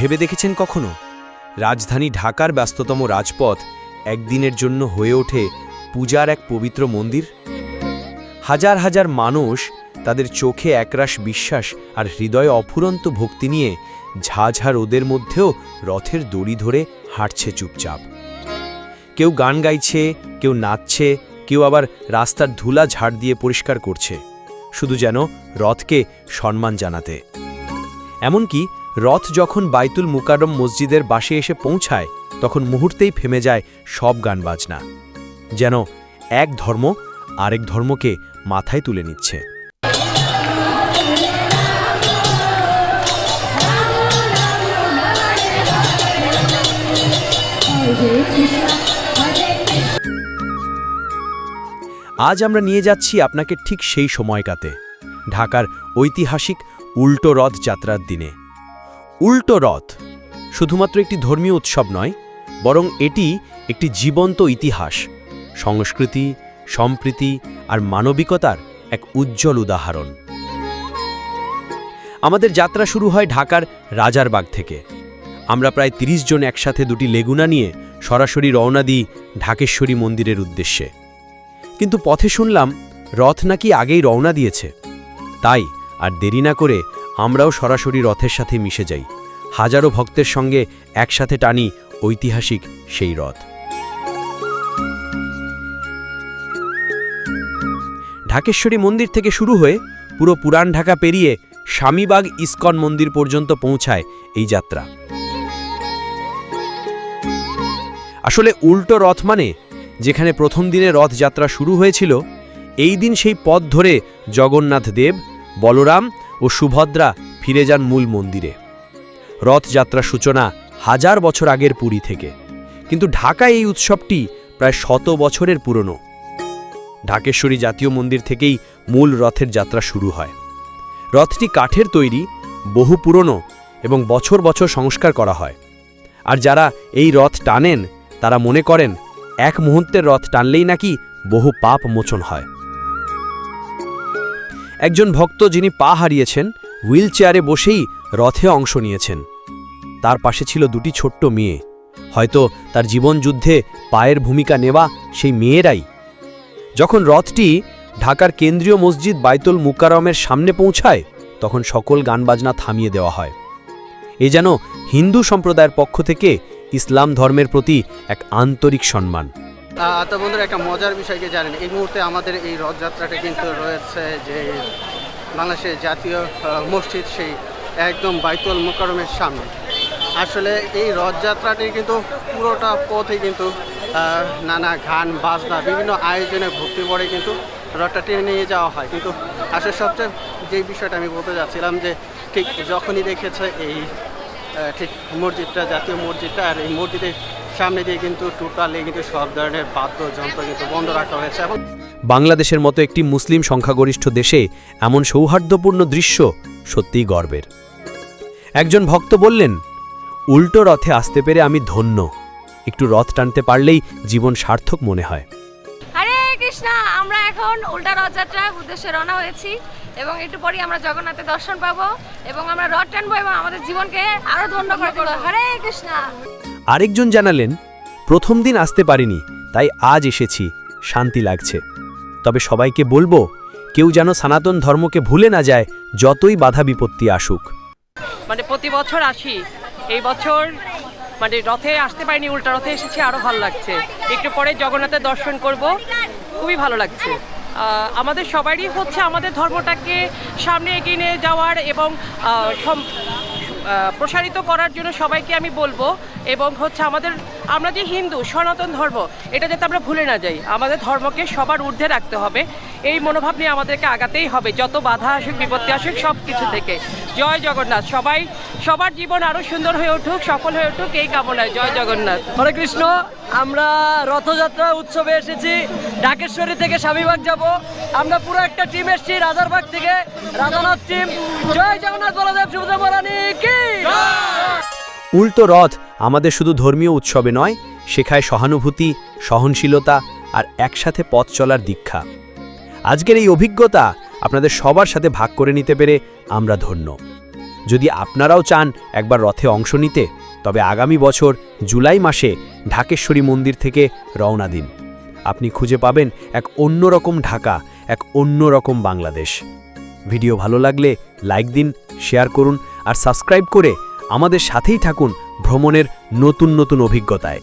ভেবে দেখেছেন কখনো? রাজধানী ঢাকার ব্যস্ততম রাজপথ একদিনের জন্য হয়ে ওঠে পূজার এক পবিত্র মন্দির? হাজার হাজার মানুষ তাদের চোখে একরাশ বিশ্বাস আর হৃদয়ে অফুরন্ত ভক্তি নিয়ে ঝাঝা রোদের মধ্যেও রথের দড়ি ধরে হাঁটছে চুপচাপ। কেউ গান গাইছে, কেউ নাচছে, কেউ আবার রাস্তার ধুলা ঝাড় দিয়ে পরিষ্কার করছে। শুধু যেন রথকে সম্মান জানাতে। এমনকি রথ যখন বাইতুল মুকারম মসজিদের বাসে এসে পৌঁছায়, তখন মুহূর্তেই থেমে যায় সব গান বাজনা যেন এক ধর্ম আরেক ধর্মকে মাথায় তুলে নিচ্ছে। আজ আমরা নিয়ে যাচ্ছি আপনাকে ঠিক সেই সময়কাতে, ঢাকার ঐতিহাসিক উল্টো রথ যাত্রার দিনে। উল্টো রথ শুধুমাত্র একটি ধর্মীয় উৎসব নয়, বরং এটি একটি জীবন্ত ইতিহাস, সংস্কৃতি, সম্প্রীতি আর মানবিকতার এক উজ্জ্বল উদাহরণ। আমাদের যাত্রা শুরু হয় ঢাকার রাজারবাগ থেকে। আমরা প্রায় ৩০ জন একসাথে দুটি লেগুনা নিয়ে সরাসরি রওনা দিই ঢাকেশ্বরী মন্দিরের উদ্দেশ্যে। কিন্তু পথে শুনলাম রথ নাকি আগেই রওনা দিয়েছে। তাই আর দেরি না করে আমরাও সরাসরি রথের সাথে মিশে যাই। হাজারো ভক্তের সঙ্গে একসাথে টানি ঐতিহাসিক সেই রথ। ঢাকেশ্বরী মন্দির থেকে শুরু হয়ে পুরো পুরান ঢাকা পেরিয়ে স্বামীবাগ ইস্কন মন্দির পর্যন্ত পৌঁছায় এই যাত্রা। আসলে উল্টো রথ মানে যেখানে প্রথম দিনে রথযাত্রা শুরু হয়েছিল, এই দিন সেই পথ ধরে জগন্নাথ দেব, বলরাম ও সুভদ্রা ফিরে যান মূল মন্দিরে। রথযাত্রার সূচনা হাজার বছর আগের পুরী থেকে। কিন্তু ঢাকায় এই উৎসবটি প্রায় শত বছরের পুরনো। ঢাকেশ্বরী জাতীয় মন্দির থেকেই মূল রথের যাত্রা শুরু হয়। রথটি কাঠের তৈরি, বহু পুরনো এবং বছর বছর সংস্কার করা হয়। আর যারা এই রথ টানেন, তারা মনে করেন, এক মুহূর্তের রথ টানলেই নাকি বহু পাপ মোচন হয়। একজন ভক্ত যিনি পা হারিয়েছেন হুইল চেয়ারে বসেই রথে অংশ নিয়েছেন। তার পাশে ছিল দুটি ছোট্ট মেয়ে। হয়তো তার জীবনযুদ্ধে পায়ের ভূমিকা নেওয়া সেই মেয়েরাই। যখন রথটি ঢাকার কেন্দ্রীয় মসজিদ বাইতুল মুকারমের সামনে পৌঁছায়, তখন সকল গানবাজনা থামিয়ে দেওয়া হয়। এ যেন হিন্দু সম্প্রদায়ের পক্ষ থেকে ইসলাম ধর্মের প্রতি এক আন্তরিক সম্মান। তো বন্ধুরা, একটা মজার বিষয় কি জানেন? এই মুহূর্তে আমাদের এই রথযাত্রাটা কিন্তু রয়েছে যে বাংলাদেশের জাতীয় মসজিদ, সেই একদম বাইতুল মোকারমের সামনে। আসলে এই রথযাত্রাটি কিন্তু পুরোটা পথে কিন্তু নানা গান, বাজনা, বিভিন্ন আয়োজনে ভর্তি পড়ে কিন্তু রথটা টেনে নিয়ে যাওয়া হয়। কিন্তু আসলে সবচেয়ে যে বিষয়টা আমি বলতে যাচ্ছিলাম যে, ঠিক যখনই দেখেছে এই ঠিক মসজিদটা, জাতীয় মসজিদটা, আর এই মসজিদের সামনে দিয়ে কিন্তু টোটালি কিন্তু সব ধরনের বাদ্যযন্ত্র কিন্তু বন্ধ রাখা হয়েছে। এবং বাংলাদেশের মতো একটি মুসলিম সংখ্যাগরিষ্ঠ দেশে এমন সৌহার্দ্যপূর্ণ দৃশ্য সত্যিই গর্বের। একজন ভক্ত বললেন উল্টো রথে আসতে পেরে আমি ধন্য। একটু রথ টানতে পারলেই জীবন সার্থক মনে হয়। কৃষ্ণ আমরা এখন উল্টা রথযাত্রার উদ্দেশ্যে রওনা হয়েছি এবং একটু আমরা জগন্নাথের দর্শন পাবো এবং আমরা রথ টানবো এবং আমাদের জীবনকে আরও ধন্য করে দেবো হরে কৃষ্ণ। আরেকজন জানালেন প্রথম দিন আসতে পারিনি তাই আজ এসেছি শান্তি লাগছে। তবে সবাইকে বলব, কেউ যেন সনাতন ধর্মকে ভুলে না যায়, যতই বাধা বিপত্তি আসুক। মানে প্রতি বছর আসি। এই বছর মানে রথে আসতে পারিনি, উল্টা রথে এসেছি আরও ভালো লাগছে। একটু পরে জগন্নাথের দর্শন করব, খুবই ভালো লাগছে। আমাদের সবারই হচ্ছে আমাদের ধর্মটাকে সামনে এগিয়ে নিয়ে যাওয়ার এবং প্রসারিত করার জন্য সবাইকে আমি বলব এবং হচ্ছে আমাদের, আমরা যে হিন্দু, সনাতন ধর্ম, এটা যাতে আমরা ভুলে না যাই। আমাদের ধর্মকে সবার ঊর্ধ্বে রাখতে হবে। এই মনোভাব নিয়ে আমাদেরকে আগাতেই হবে। যত বাধা আসুক বিপত্তি আসুক সব কিছু থেকে। জয় জগন্নাথ। সবাই সবার জীবন আরও সুন্দর হয়ে উঠুক সফল হয়ে উঠুক এই কামনায়। জয় জগন্নাথ। হরে কৃষ্ণ আমরা রথযাত্রা উৎসবে এসেছি। ঢাকেশ্বরী থেকে স্বামীবাগ যাব। আমরা পুরো একটা টিম এসেছি রাজারবাগ থেকে রাজানাথ টিম জয় জগন্নাথ বলদেব সুভদ্রা কি? উল্টো রথ আমাদের শুধু ধর্মীয় উৎসবে নয় শেখায় সহানুভূতি সহনশীলতা আর একসাথে পথ চলার দীক্ষা। আজকের এই অভিজ্ঞতা আপনাদের সবার সাথে ভাগ করে নিতে পেরে আমরা ধন্য। যদি আপনারাও চান একবার রথে অংশ নিতে, তবে আগামী বছর জুলাই মাসে ঢাকেশ্বরী মন্দির থেকে রওনা দিন। আপনি খুঁজে পাবেন এক অন্যরকম ঢাকা, এক অন্যরকম বাংলাদেশ। ভিডিও ভালো লাগলে লাইক দিন, শেয়ার করুন আর সাবস্ক্রাইব করে আমাদের সাথেই থাকুন ভ্রমণের নতুন নতুন অভিজ্ঞতায়।